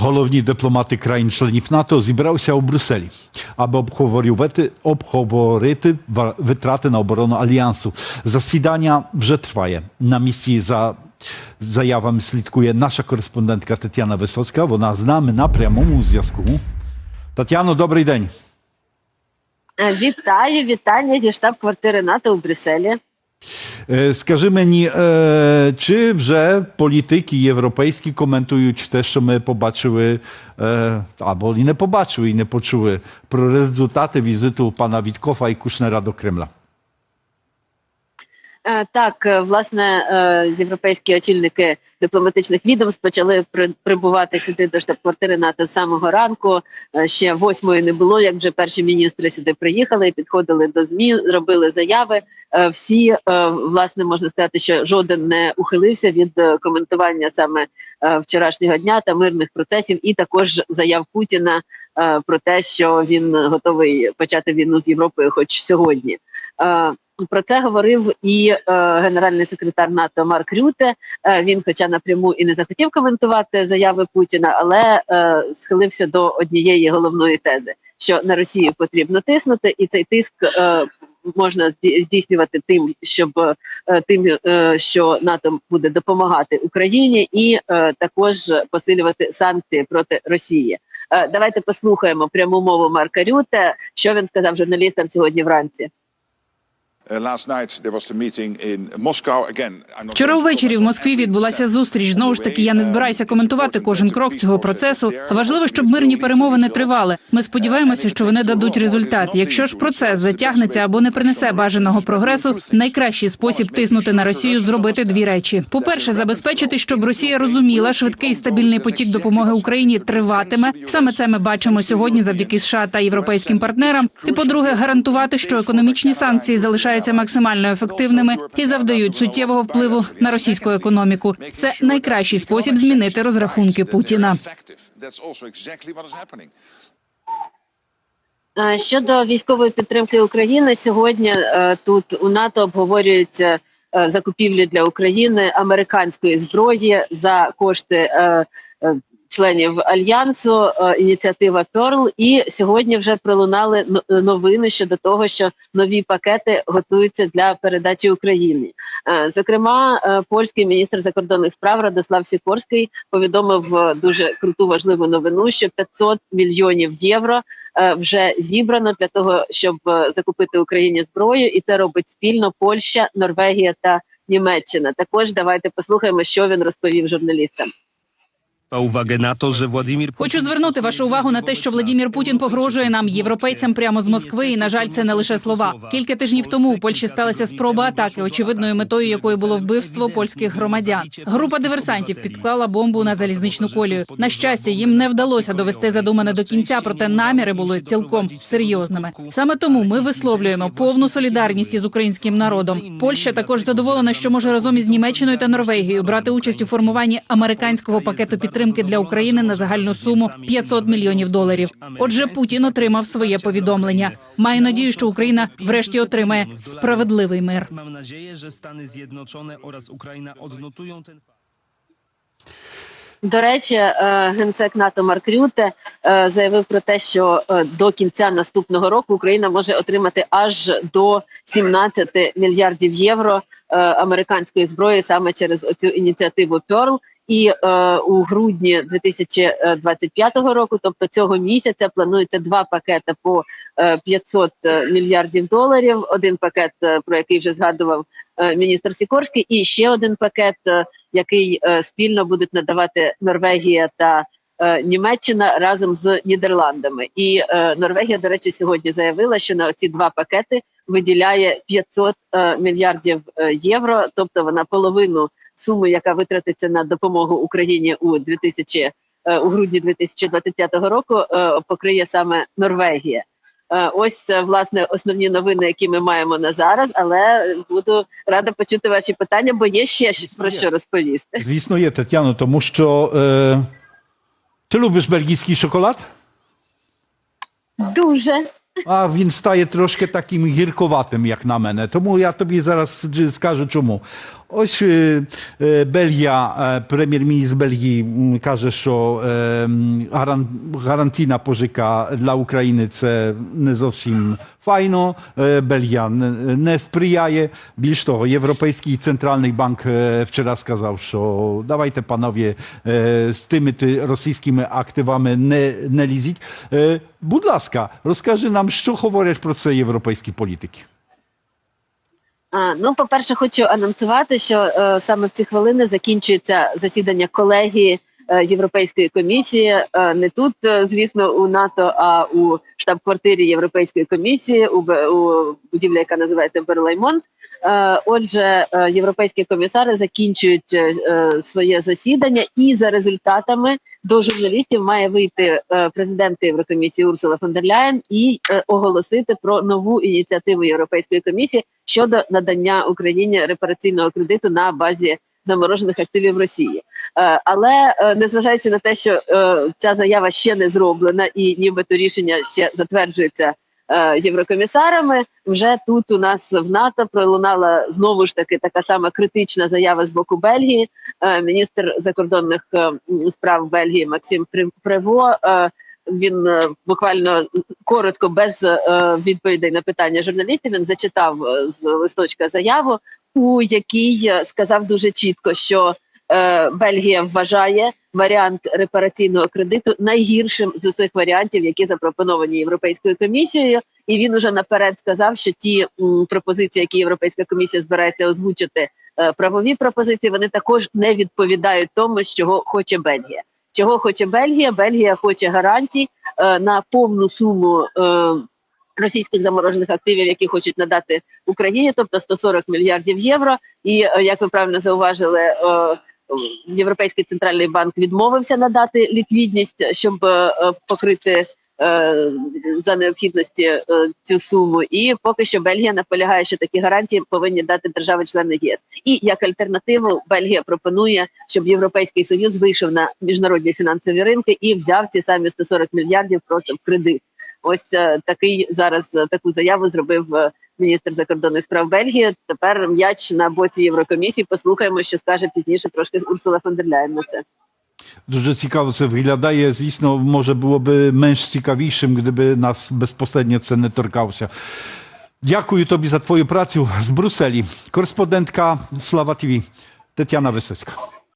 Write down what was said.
Головні дипломати країн-членів НАТО зібралися у Брюсселі, аби обговорювати, обговорити витрати на оборону альянсу. Засідання вже триває. На місці за заявами слідкує наша кореспондентка Тетяна Висоцька. Вона з нами на прямому зв'язку. Тетяно, добрий день. Е, Вітаю, вітання зі штаб-квартири НАТО у Брюсселі. Е, Скажи мені, е, чи вже політики європейські коментують те, що ми побачили, е, або і не побачили, і не почули про результати візиту пана Віткофа і Кушнера до Кремля? Е, Так, е, власне, е, європейські очільники дипломатичних відомств почали при- прибувати сюди до штаб-квартири НАТО з самого ранку. Ще восьмої не було, як вже перші міністри сюди приїхали, підходили до змі, робили заяви. Всі, власне, можна сказати, що жоден не ухилився від коментування саме вчорашнього дня та мирних процесів, і також заяв Путіна про те, що він готовий почати війну з Європою, хоч сьогодні. Про це говорив і е, генеральний секретар НАТО Марк Рюте. Е, він, хоча напряму і не захотів коментувати заяви Путіна, але е, схилився до однієї головної тези, що на Росію потрібно тиснути, і цей тиск е, можна здійснювати тим, щоб е, тим, е, що НАТО буде допомагати Україні, і е, також посилювати санкції проти Росії. Давайте послухаємо пряму мову Марка Рюте, що він сказав журналістам сьогодні вранці. Вчора going to ввечері в Москві відбулася зустріч. Знову ж таки, я не збираюся коментувати кожен крок цього процесу. Важливо, щоб мирні перемовини тривали. Ми сподіваємося, що вони дадуть результат. Якщо ж процес затягнеться або не принесе бажаного прогресу, найкращий спосіб тиснути на Росію зробити дві речі: по-перше, забезпечити, щоб Росія розуміла, швидкий і стабільний потік допомоги Україні триватиме. Саме це ми бачимо сьогодні завдяки США та європейським партнерам. І по-друге, гарантувати, що економічні санкції залишаються максимально ефективними і завдають суттєвого впливу на російську економіку. Це найкращий спосіб змінити розрахунки Путіна. Щодо військової підтримки України, сьогодні е, тут у НАТО обговорюють е, закупівлі для України американської зброї за кошти е, членів альянсу. е, Ініціатива Перл. І сьогодні вже пролунали но- новини щодо того, що нові пакети готуються для передачі Україні. Е, Зокрема, е, польський міністр закордонних справ Радослав Сікорський повідомив е, дуже круту важливу новину, що 500 мільйонів євро е, вже зібрано для того, щоб е, закупити Україні зброю, і це робить спільно Польща, Норвегія та Німеччина. Також давайте послухаємо, що він розповів журналістам. Uwagę na to, że Władimir Хочу звернути вашу увагу на те, що Владімір Путін погрожує нам, європейцям, прямо з Москви. І на жаль, це не лише слова. Кілька тижнів тому у Польщі сталася спроба атаки, очевидною метою якої було вбивство польських громадян. Група диверсантів підклала бомбу на залізничну колію. На щастя, їм не вдалося довести задумане до кінця, проте наміри були цілком серйозними. Саме тому ми висловлюємо повну солідарність із українським народом. Польща також задоволена, що може разом із Німеччиною та Норвегією брати участь у формуванні американського пакету підтримки для України на загальну суму 500 мільйонів доларів. Отже, Путін отримав своє повідомлення. Маю надію, що Україна врешті отримає справедливий мир. Nadzieję, że Stany Zjednoczone oraz Ukraina odnotują ten. До речі, е, генсек НАТО Марк Рюте е, заявив про те, що е, до кінця наступного року Україна може отримати аж до 17 мільярдів євро американської зброї саме через оцю ініціативу Перл. І е, у грудні 2025 року, тобто цього місяця, планується два пакети по е, 500 мільярдів доларів. Один пакет, е, про який вже згадував е, міністр Сікорський, і ще один пакет, е, який е, спільно будуть надавати Норвегія та е, Німеччина разом з Нідерландами. І е, Норвегія, до речі, сьогодні заявила, що на ці два пакети виділяє 500 е, мільярдів е, євро, тобто вона половину суми, яка витратиться на допомогу Україні у 2000, е, у грудні 2025 року, е, покриє саме Норвегія. Е, Ось власне основні новини, які ми маємо на зараз. Але буду рада почути ваші питання, бо є ще щось про що розповісти. Звісно, є, Тетяно, тому що е, ти любиш бельгійський шоколад? Дуже А він стає трошки таким гірковатим, як на мене. Тому я тобі зараз скажу чому. Ось е, е, Бельгія, е, прем'єр-міністр Бельгії м, каже, що е, м, гаран- гарантійна пожика для України це не зовсім файно. Е, Бельгія не, не сприяє. Більш того, Європейський центральний банк е, вчора сказав, що давайте, панове, е, з тими ти російськими активами не, не лізіть. Е, Будь ласка, розкажи нам, що говорять про це європейські політики. А, ну, по-перше, хочу анонсувати, що е, саме в ці хвилини закінчується засідання колегії Європейської комісії. Е, не тут, е, звісно, у НАТО, а у штаб-квартирі Європейської комісії у, будівлі, яка називається Берлаймонт. Е, отже, е, європейські комісари закінчують е, е, своє засідання, і за результатами до журналістів має вийти е, президентка Єврокомісії Урсула фон дер Ляєн і е, оголосити про нову ініціативу Європейської комісії щодо надання Україні репараційного кредиту на базі заморожених активів Росії. Е, Але е, незважаючи на те, що е, ця заява ще не зроблена, і нібито рішення ще затверджується єврокомісарами, вже тут у нас в НАТО пролунала знову ж таки така сама критична заява з боку Бельгії. Міністр закордонних справ Бельгії Максим При- Прево. е, Він буквально коротко, без відповідей на питання журналістів, він зачитав з листочка заяву, у якій е, сказав дуже чітко, що е, Бельгія вважає варіант репараційного кредиту найгіршим з усіх варіантів, які запропоновані Європейською комісією. І він уже наперед сказав, що ті м, пропозиції, які Європейська комісія збирається озвучити, е, правові пропозиції, вони також не відповідають тому, з чого хоче Бельгія. Чого хоче Бельгія? Бельгія хоче гарантій е, на повну суму е, російських заморожених активів, які хочуть надати Україні, тобто 140 мільярдів євро. І е, як ви правильно зауважили, е, Європейський центральний банк відмовився надати ліквідність, щоб е, покрити. Е, За необхідності е, цю суму, і поки що Бельгія наполягає, що такі гарантії повинні дати держави-члени ЄС. І як альтернативу Бельгія пропонує, щоб Європейський союз вийшов на міжнародні фінансові ринки і взяв ці самі 140 мільярдів просто в кредит. Ось е, такий зараз таку заяву зробив міністр закордонних справ Бельгії. Тепер м'яч на боці Єврокомісії. Послухаємо, що скаже пізніше трошки Урсула фон дер Ляєн на це. Дуже цікаво це виглядає. Звісно, може було би менш цікавішим, gdyby нас безпосередньо це не торкався. Дякую тобі за твою працю з Брюсселі. Кореспондентка Слава ТВ Тетяна Висоцька.